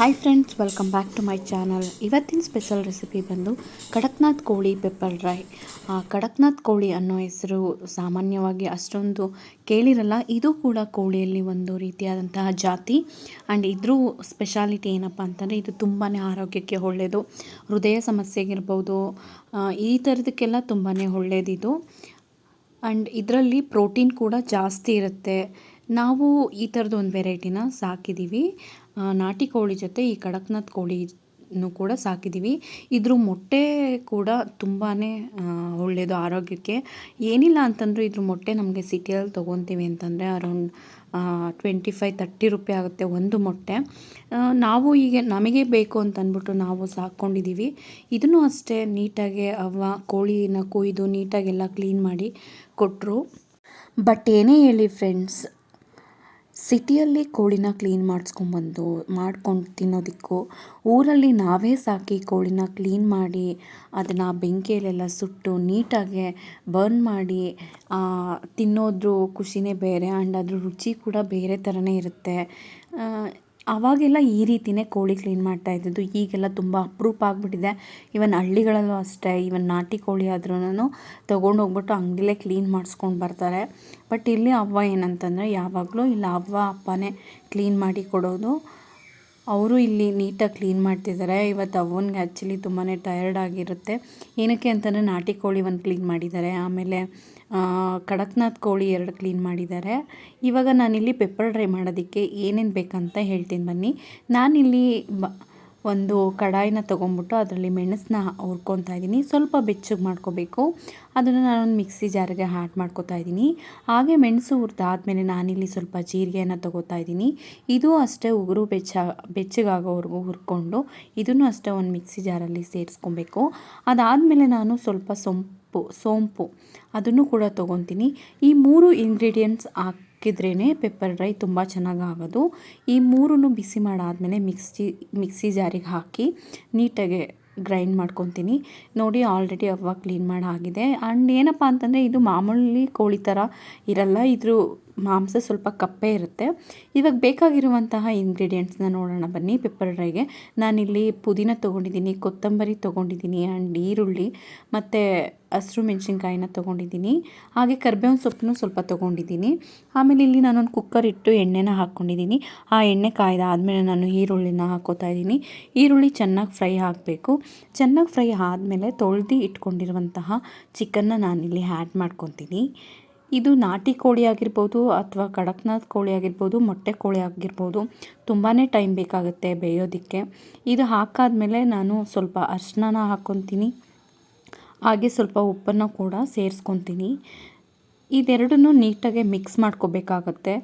Hi friends welcome back to my channel ಇವತ್ತಿನ special recipe ಬಂದು ಕಡಕ್ನಾಥ್ ಕೋಳಿ ಪೆಪ್ಪರ್ ಡ್ರೈ ಕಡಕ್ನಾಥ್ ಕೋಳಿ ಅನ್ನೋ ಹೆಸರು ಸಾಮಾನ್ಯವಾಗಿ ಅಷ್ಟೊಂದು ಕೇಳಿರಲ್ಲ. ಇದು ಕೂಡ ಕೋಳಿಯಲ್ಲಿ ಒಂದು ರೀತಿಯಾದಂತಹ ಜಾತಿ. ಆ್ಯಂಡ್ ಇದ್ರ ಸ್ಪೆಷಾಲಿಟಿ ಏನಪ್ಪ ಅಂತಂದರೆ ಇದು ತುಂಬಾ ಆರೋಗ್ಯಕ್ಕೆ ಒಳ್ಳೆಯದು ಹೃದಯ ಸಮಸ್ಯೆಗಿರ್ಬೋದು ಈ ಥರದಕ್ಕೆಲ್ಲ ತುಂಬಾ ಒಳ್ಳೆಯದಿದು ಆ್ಯಂಡ್ ಇದರಲ್ಲಿ ಪ್ರೋಟೀನ್ ಕೂಡ ಜಾಸ್ತಿ ಇರುತ್ತೆ. ನಾವು ಈ ಥರದ್ದು ಒಂದು ವೆರೈಟಿನ ಸಾಕಿದ್ದೀವಿ ನಾಟಿ ಕೋಳಿ ಜೊತೆ ಈ ಕಡಕ್ನಾಥ್ ಕೋಳಿನೂ ಕೂಡ ಸಾಕಿದ್ದೀವಿ ಇದ್ರ ಮೊಟ್ಟೆ ಕೂಡ ತುಂಬಾ ಒಳ್ಳೆಯದು ಆರೋಗ್ಯಕ್ಕೆ. ಏನಿಲ್ಲ ಅಂತಂದರೂ ಇದ್ರ ಮೊಟ್ಟೆ ನಮಗೆ ಸಿಟಿಯಲ್ಲಿ ತೊಗೊತೀವಿ ಅಂತಂದರೆ around twenty five thirty rupee ಆಗುತ್ತೆ ಒಂದು ಮೊಟ್ಟೆ. ನಾವು ಈಗ ನಮಗೆ ಬೇಕು ಅಂತ ಅಂದ್ಬಿಟ್ಟು ನಾವು ಸಾಕ್ಕೊಂಡಿದ್ದೀವಿ ಇದನ್ನು ಅಷ್ಟೇ ನೀಟಾಗಿ ಅವ ಕೋಳಿನ ಕೊಯ್ದು ನೀಟಾಗೆಲ್ಲ ಕ್ಲೀನ್ ಮಾಡಿ ಕೊಟ್ಟರು ಬಟ್ ಏನೇ ಹೇಳಿ ಫ್ರೆಂಡ್ಸ್ ಸಿಟಿಯಲ್ಲಿ ಕೋಳಿನ ಕ್ಲೀನ್ ಮಾಡಿಸ್ಕೊಂಡ್ಬಂದು ಮಾಡ್ಕೊಂಡು ತಿನ್ನೋದಕ್ಕೂ ಊರಲ್ಲಿ ನಾವೇ ಸಾಕಿ ಕೋಳಿನ ಕ್ಲೀನ್ ಮಾಡಿ, ಅದನ್ನು ಬೆಂಕಿಯಲ್ಲೆಲ್ಲ ಸುಟ್ಟು ನೀಟಾಗಿ ಬರ್ನ್ ಮಾಡಿ ತಿನ್ನೋದ್ರ ಖುಷಿನೇ ಬೇರೆ ಆ್ಯಂಡ್ ಅದ್ರ ರುಚಿ ಕೂಡ ಬೇರೆ ಥರನೇ ಇರುತ್ತೆ. ಆವಾಗೆಲ್ಲ ಈ ರೀತಿಯೇ ಕೋಳಿ ಕ್ಲೀನ್ ಮಾಡ್ತಾ ಇದ್ದಿದ್ದು, ಈಗೆಲ್ಲ ತುಂಬ ಅಪರೂಪ ಆಗಿಬಿಟ್ಟಿದೆ. ಇವನ್ ಹಳ್ಳಿಗಳಲ್ಲೂ ಅಷ್ಟೇ ಇವನ್ ನಾಟಿ ಕೋಳಿ ಆದ್ರೂ ತೊಗೊಂಡು ಹೋಗ್ಬಿಟ್ಟು ಅಂಗಡಿಲೇ ಕ್ಲೀನ್ ಮಾಡಿಸ್ಕೊಂಡು ಬರ್ತಾರೆ. ಬಟ್ ಇಲ್ಲಿ ಅವ್ವ ಏನಂತಂದರೆ, ಯಾವಾಗಲೂ ಇಲ್ಲ, ಅವ್ವ ಅಪ್ಪನೇ ಕ್ಲೀನ್ ಮಾಡಿ ಕೊಡೋದು. ಅವರು ಇಲ್ಲಿ ನೀಟಾಗಿ ಕ್ಲೀನ್ ಮಾಡ್ತಿದ್ದಾರೆ. ಇವತ್ತು ಅವ್ವನಿಗೆ ಆ್ಯಕ್ಚುಲಿ ತುಂಬಾ ಟಯರ್ಡ್ ಆಗಿರುತ್ತೆ. ಏನಕ್ಕೆ ಅಂತಂದರೆ ನಾಟಿ ಕೋಳಿ ಒಂದು ಕ್ಲೀನ್ ಮಾಡಿದ್ದಾರೆ. ಆಮೇಲೆ ಕಡಕ್ನಾಥ್ ಕೋಳಿ ಎರಡು ಕ್ಲೀನ್ ಮಾಡಿದ್ದಾರೆ. ಇವಾಗ ನಾನಿಲ್ಲಿ ಪೆಪ್ಪರ್ ಡ್ರೈ ಮಾಡೋದಕ್ಕೆ ಏನೇನು ಬೇಕಂತ ಹೇಳ್ತೀನಿ ಬನ್ನಿ. ನಾನಿಲ್ಲಿ ಬ ಒಂದು ಕಡಾಯಿನ ತೊಗೊಂಬಿಟ್ಟು ಅದರಲ್ಲಿ ಮೆಣಸನ್ನ ಹುರ್ಕೊತಾ ಇದ್ದೀನಿ. ಸ್ವಲ್ಪ ಬೆಚ್ಚಗೆ ಮಾಡ್ಕೋಬೇಕು. ಅದನ್ನು ನಾನೊಂದು ಮಿಕ್ಸಿ ಜಾರಿಗೆ ಹಾಟ್ ಮಾಡ್ಕೊತಾ ಇದ್ದೀನಿ. ಹಾಗೆ ಮೆಣಸು ಹುರಿದಾದ್ಮೇಲೆ ನಾನಿಲ್ಲಿ ಸ್ವಲ್ಪ ಜೀರಿಗೆಯನ್ನು ತೊಗೋತಾ ಇದ್ದೀನಿ. ಇದು ಅಷ್ಟೇ ಉಗುರು ಬೆಚ್ಚ, ಬೆಚ್ಚಗಾಗೋವರೆಗೂ ಹುರ್ಕೊಂಡು ಇದನ್ನು ಅಷ್ಟೇ ಒಂದು ಮಿಕ್ಸಿ ಜಾರಲ್ಲಿ ಸೇರಿಸ್ಕೊಬೇಕು. ಅದಾದಮೇಲೆ ನಾನು ಸ್ವಲ್ಪ ಸೊಂಪು, ಸೋಂಪು ಅದನ್ನು ಕೂಡ ತೊಗೊತೀನಿ. ಈ ಮೂರು ಇಂಗ್ರೀಡಿಯೆಂಟ್ಸ್ ಹಾಕಿದ್ರೇ ಪೆಪ್ಪರ್ ಡ್ರೈ ತುಂಬ ಚೆನ್ನಾಗಿ ಆಗೋದು ಈ ಮೂರನ್ನು ಬಿಸಿ ಮಾಡಾದಮೇಲೆ ಮಿಕ್ಸಿ ಮಿಕ್ಸಿ ಜಾರಿಗೆ ಹಾಕಿ ನೀಟಾಗಿ ಗ್ರೈಂಡ್ ಮಾಡ್ಕೊತೀನಿ. ನೋಡಿ ಆಲ್ರೆಡಿ ಅವಾಗ ಕ್ಲೀನ್ ಮಾಡಿ ಆಗಿದೆ ಆ್ಯಂಡ್ ಏನಪ್ಪ ಅಂತಂದರೆ ಇದು ಮಾಮೂಲಿ ಕೋಳಿ ಥರ ಇರಲ್ಲ, ಇದ್ರ ಮಾಂಸ ಸ್ವಲ್ಪ ಕಪ್ಪೆ ಇರುತ್ತೆ. ಇವಾಗ ಬೇಕಾಗಿರುವಂತಹ ಇಂಗ್ರೀಡಿಯೆಂಟ್ಸ್ನ ನೋಡೋಣ ಬನ್ನಿ. ಪೆಪ್ಪರ್ ಡ್ರೈಗೆ ನಾನಿಲ್ಲಿ ಪುದೀನ ತೊಗೊಂಡಿದ್ದೀನಿ, ಕೊತ್ತಂಬರಿ ತೊಗೊಂಡಿದ್ದೀನಿ ಆ್ಯಂಡ್ ಈರುಳ್ಳಿ ಮತ್ತು ಹಸಿರು ಮೆಣಸಿನ್ಕಾಯಿನ ತೊಗೊಂಡಿದ್ದೀನಿ. ಹಾಗೆ ಕರ್ಬೇವಿನ ಸೊಪ್ಪನ್ನು ಸ್ವಲ್ಪ ತೊಗೊಂಡಿದ್ದೀನಿ. ಆಮೇಲೆ ಇಲ್ಲಿ ನಾನೊಂದು ಕುಕ್ಕರ್ ಇಟ್ಟು ಎಣ್ಣೆನ ಹಾಕ್ಕೊಂಡಿದ್ದೀನಿ ಆ ಎಣ್ಣೆ ಕಾಯ್ದಾದ್ಮೇಲೆ ನಾನು ಈರುಳ್ಳಿನ ಹಾಕೋತಾ ಇದ್ದೀನಿ. ಈರುಳ್ಳಿ ಚೆನ್ನಾಗಿ ಫ್ರೈ ಆಗಬೇಕು. ಚೆನ್ನಾಗಿ ಫ್ರೈ ಆದಮೇಲೆ ತೊಳ್ದು ಇಟ್ಕೊಂಡಿರುವಂತಹ ಚಿಕನ್ನ ನಾನಿಲ್ಲಿ ಆ್ಯಡ್ ಮಾಡ್ಕೊತೀನಿ. ಇದು ನಾಟಿ ಕೋಳಿ ಆಗಿರ್ಬೋದು ಅಥವಾ ಕಡಕ್ನಾಥ್ ಕೋಳಿ ಆಗಿರ್ಬೋದು, ಮೊಟ್ಟೆ ಕೋಳಿ ಆಗಿರ್ಬೋದು ತುಂಬಾ ಟೈಮ್ ಬೇಕಾಗುತ್ತೆ ಬೇಯೋದಕ್ಕೆ. ಇದು ಹಾಕಾದಮೇಲೆ ನಾನು ಸ್ವಲ್ಪ ಅರಿಶಿನ ಹಾಕ್ಕೊತೀನಿ ಹಾಗೆ ಸ್ವಲ್ಪ ಉಪ್ಪನ್ನು ಕೂಡ ಸೇರಿಸ್ಕೊತೀನಿ. ಇದೆರಡನ್ನೂ ನೀಟಾಗಿ ಮಿಕ್ಸ್ ಮಾಡ್ಕೋಬೇಕಾಗತ್ತೆ.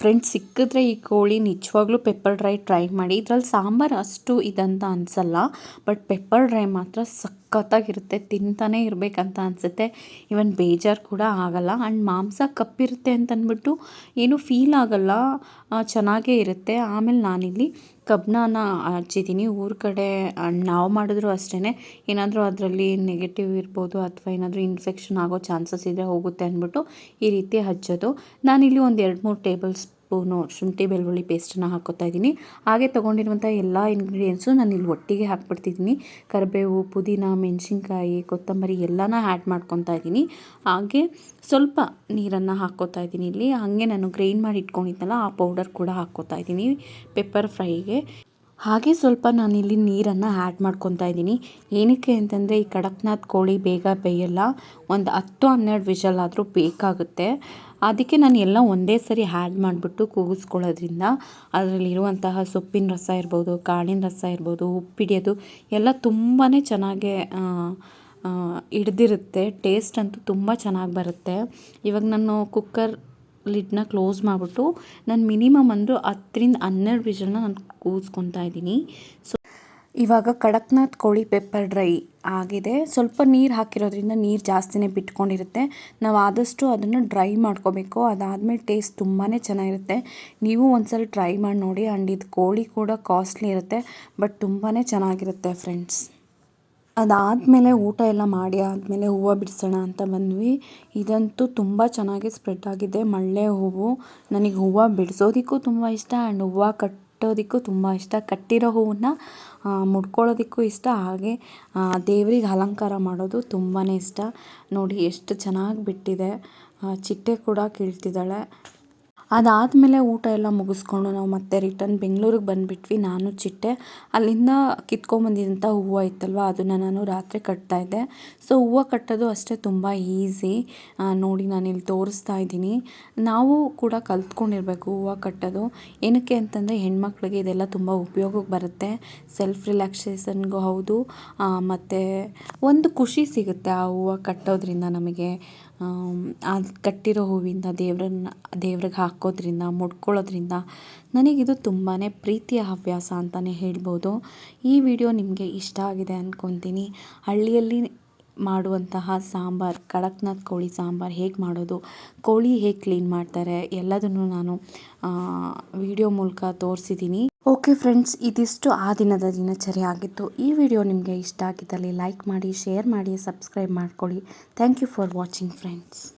ಫ್ರೆಂಡ್ಸ್ ಸಿಕ್ಕಿದ್ರೆ ಈ ಕೋಳಿ ನಿಜವಾಗ್ಲೂ ಪೆಪ್ಪರ್ ಡ್ರೈ ಟ್ರೈ ಮಾಡಿ. ಇದರಲ್ಲಿ ಸಾಂಬಾರು ಅಷ್ಟು ಇದಂತ ಅನಿಸಲ್ಲ ಬಟ್ ಪೆಪ್ಪರ್ ಡ್ರೈ ಮಾತ್ರ ಸಖತ್ತಾಗಿರುತ್ತೆ, ತಿಂತಾನೆ ಇರಬೇಕಂತ ಅನಿಸುತ್ತೆ. ಇವನ್ ಬೇಜಾರು ಕೂಡ ಆಗಲ್ಲ. ಆ್ಯಂಡ್ ಮಾಂಸ ಕಪ್ಪಿರುತ್ತೆ ಅಂತ ಅಂದ್ಬಿಟ್ಟು ಏನೂ ಫೀಲ್ ಆಗಲ್ಲ. ಚೆನ್ನಾಗೇ ಇರುತ್ತೆ. ಆಮೇಲೆ ನಾನಿಲ್ಲಿ ಕಬ್ಬನ ಹಚ್ಚಿದ್ದೀನಿ. ಊರ ಕಡೆ ನಾವು ಮಾಡಿದ್ರು ಅಷ್ಟೇ ಏನಾದರೂ ಅದರಲ್ಲಿ ನೆಗೆಟಿವ್ ಇರ್ಬೋದು ಅಥವಾ ಏನಾದರೂ ಇನ್ಫೆಕ್ಷನ್ ಆಗೋ ಚಾನ್ಸಸ್ ಇದ್ದರೆ ಹೋಗುತ್ತೆ ಅಂದ್ಬಿಟ್ಟು ಈ ರೀತಿ ಹಚ್ಚೋದು. ನಾನಿಲ್ಲಿ ಒಂದು ಎರಡು ಮೂರು ಟೇಬಲ್ ಸ್ಪೂನು ಶುಂಠಿ, ಬೆಳ್ಳುಳ್ಳಿ ಪೇಸ್ಟನ್ನ ಹಾಕೋತಾ ಇದ್ದೀನಿ. ಹಾಗೆ ತೊಗೊಂಡಿರುವಂಥ ಎಲ್ಲ ಇಂಗ್ರೀಡಿಯೆಂಟ್ಸು ನಾನು ಇಲ್ಲಿ ಒಟ್ಟಿಗೆ ಹಾಕ್ಬಿಡ್ತಿದ್ದೀನಿ. ಕರಿಬೇವು, ಪುದೀನ, ಮೆಣಸಿನ್ಕಾಯಿ, ಕೊತ್ತಂಬರಿ ಎಲ್ಲನ ಆ್ಯಡ್ ಮಾಡ್ಕೊತಾ ಇದ್ದೀನಿ. ಹಾಗೆ ಸ್ವಲ್ಪ ನೀರನ್ನು ಹಾಕ್ಕೋತಾ ಇದ್ದೀನಿ ಇಲ್ಲಿ. ಹಾಗೆ ನಾನು ಗ್ರೈಂಡ್ ಮಾಡಿ ಇಟ್ಕೊಂಡಿದ್ದೆನಲ್ಲ ಆ ಪೌಡರ್ ಕೂಡ ಹಾಕ್ಕೋತಾ ಇದ್ದೀನಿ. ಪೆಪ್ಪರ್ ಫ್ರೈಗೆ ಹಾಗೆ ಸ್ವಲ್ಪ ನಾನಿಲ್ಲಿ ನೀರನ್ನು ಆ್ಯಡ್ ಮಾಡ್ಕೊತಾ ಇದ್ದೀನಿ. ಏನಕ್ಕೆ ಅಂತಂದರೆ ಈ ಕಡಕ್ನಾಥ್ ಕೋಳಿ ಬೇಗ ಬೇಯಲ್ಲ. ಒಂದು ಹತ್ತು ಹನ್ನೆರಡು ವಿಷಲ್ ಆದರೂ ಬೇಕಾಗುತ್ತೆ. ಅದಕ್ಕೆ ನಾನು ಎಲ್ಲ ಒಂದೇ ಸರಿ ಆ್ಯಡ್ ಮಾಡಿಬಿಟ್ಟು ಕೂಗಿಸ್ಕೊಳ್ಳೋದ್ರಿಂದ ಅದರಲ್ಲಿರುವಂತಹ ಸೊಪ್ಪಿನ ರಸ ಇರ್ಬೋದು, ಕಾಳಿನ ರಸ ಇರ್ಬೋದು, ಉಪ್ಪಿಡಿಯೋದು ಎಲ್ಲ ತುಂಬಾ ಚೆನ್ನಾಗೆ ಹಿಡ್ದಿರುತ್ತೆ. ಟೇಸ್ಟ್ ಅಂತೂ ತುಂಬ ಚೆನ್ನಾಗಿ ಬರುತ್ತೆ. ಇವಾಗ ನಾನು ಕುಕ್ಕರ್ ಲಿಡ್ನ ಕ್ಲೋಸ್ ಮಾಡಿಬಿಟ್ಟು ನಾನು ಮಿನಿಮಮ್ ಅಂದರೂ ಹತ್ತರಿಂದ ಹನ್ನೆರಡು ವಿಷಲ್ನ ನಾನು ಕೂಗಿಸ್ಕೊತಾ ಇದ್ದೀನಿ. ಸೊ ಇವಾಗ ಕಡಕ್ನಾಥ್ ಕೋಳಿ ಪೆಪ್ಪರ್ ಡ್ರೈ ಆಗಿದೆ. ಸ್ವಲ್ಪ ನೀರು ಹಾಕಿರೋದ್ರಿಂದ ನೀರು ಜಾಸ್ತಿನೇ ಬಿಟ್ಕೊಂಡಿರುತ್ತೆ. ನಾವು ಆದಷ್ಟು ಅದನ್ನು ಡ್ರೈ ಮಾಡ್ಕೋಬೇಕು. ಅದಾದಮೇಲೆ ಟೇಸ್ಟ್ ತುಂಬಾ ಚೆನ್ನಾಗಿರುತ್ತೆ. ನೀವು ಒಂದ್ಸಲ ಟ್ರೈ ಮಾಡಿ ನೋಡಿ. ಆ್ಯಂಡ್ ಇದು ಕೋಳಿ ಕೂಡ ಕಾಸ್ಟ್ಲಿ ಇರುತ್ತೆ. ಬಟ್ ತುಂಬಾ ಚೆನ್ನಾಗಿರುತ್ತೆ ಫ್ರೆಂಡ್ಸ್. ಅದಾದಮೇಲೆ ಊಟ ಎಲ್ಲ ಮಾಡಿ ಆದಮೇಲೆ ಹೂವು ಬಿಡಿಸೋಣ ಅಂತ ಬಂದ್ವಿ. ಇದಂತೂ ತುಂಬ ಚೆನ್ನಾಗಿ ಸ್ಪ್ರೆಡ್ ಆಗಿದೆ. ಮಳ್ಳೆ ಹೂವು. ನನಗೆ ಹೂವು ಬಿಡಿಸೋದಕ್ಕೂ ತುಂಬ ಇಷ್ಟ ಆ್ಯಂಡ್ ಹೂವು ಕಟ್ ಕಟ್ಟೋದಕ್ಕೂ ತುಂಬ ಇಷ್ಟ. ಕಟ್ಟಿರೋ ಹೂವನ್ನ ಮುಡ್ಕೊಳ್ಳೋದಕ್ಕೂ ಇಷ್ಟ. ಹಾಗೆ ದೇವ್ರಿಗೆ ಅಲಂಕಾರ ಮಾಡೋದು ತುಂಬಾ ಇಷ್ಟ. ನೋಡಿ, ಎಷ್ಟು ಚೆನ್ನಾಗಿ ಬಿಟ್ಟಿದೆ. ಚಿಟ್ಟೆ ಕೂಡ ಕೀಳ್ತಿದ್ದಾಳೆ. ಅದಾದಮೇಲೆ ಊಟ ಎಲ್ಲ ಮುಗಿಸ್ಕೊಂಡು ನಾವು ಮತ್ತೆ ರಿಟರ್ನ್ ಬೆಂಗಳೂರಿಗೆ ಬಂದುಬಿಟ್ವಿ. ನಾನು ಚಿಟ್ಟೆ. ಅಲ್ಲಿಂದ ಕಿತ್ಕೊಂಬಂದಿದ್ದಂಥ ಹೂವು ಇತ್ತಲ್ವ ಅದನ್ನು ನಾನು ರಾತ್ರಿ ಕಟ್ತಾ ಇದ್ದೆ. ಸೊ ಹೂವು ಕಟ್ಟೋದು ಅಷ್ಟೇ ತುಂಬ ಈಸಿ ನೋಡಿ ನಾನು ಇಲ್ಲಿ ತೋರಿಸ್ತಾ ಇದ್ದೀನಿ. ನಾವು ಕೂಡ ಕಲ್ತ್ಕೊಂಡಿರಬೇಕು ಹೂವು ಕಟ್ಟೋದು. ಏನಕ್ಕೆ ಅಂತಂದರೆ ಹೆಣ್ಮಕ್ಳಿಗೆ ಇದೆಲ್ಲ ತುಂಬ ಉಪಯೋಗಕ್ಕೆ ಬರುತ್ತೆ. ಸೆಲ್ಫ್ ರಿಲ್ಯಾಕ್ಸೇಷನ್ಗೂ ಹೌದು. ಮತ್ತು ಒಂದು ಖುಷಿ ಸಿಗುತ್ತೆ ಆ ಹೂವು ಕಟ್ಟೋದ್ರಿಂದ ನಮಗೆ. ಅದು ಕಟ್ಟಿರೋ ಹೂವಿಂದ ದೇವ್ರನ್ನ, ದೇವ್ರಿಗೆ ಹಾಕೋದ್ರಿಂದ ಮುಡ್ಕೊಳ್ಳೋದ್ರಿಂದ ನನಗಿದು ತುಂಬಾ ಪ್ರೀತಿಯ ಹವ್ಯಾಸ ಅಂತಲೇ ಹೇಳ್ಬೋದು. ಈ ವಿಡಿಯೋ ನಿಮಗೆ ಇಷ್ಟ ಆಗಿದೆ ಅಂದ್ಕೊತೀನಿ ಹಳ್ಳಿಯಲ್ಲಿ ಮಾಡುವಂತಹ ಸಾಂಬಾರು, ಕಡಕ್ನಾಥ್ ಕೋಳಿ ಸಾಂಬಾರು ಹೇಗೆ ಮಾಡೋದು, ಕೋಳಿ ಹೇಗೆ ಕ್ಲೀನ್ ಮಾಡ್ತಾರೆ ಎಲ್ಲದನ್ನು ನಾನು ವಿಡಿಯೋ ಮೂಲಕ ತೋರಿಸಿದ್ದೀನಿ. ಓಕೆ ಫ್ರೆಂಡ್ಸ್, ಇದಿಷ್ಟು ಆ ದಿನದ ದಿನಚರಿ ಆಗಿತ್ತು. ಈ ವಿಡಿಯೋ ನಿಮಗೆ ಇಷ್ಟ ಆಗಿದ್ದಲ್ಲಿ ಲೈಕ್ ಮಾಡಿ, ಶೇರ್ ಮಾಡಿ, ಸಬ್ಸ್ಕ್ರೈಬ್ ಮಾಡ್ಕೊಳ್ಳಿ. Thank you for watching friends.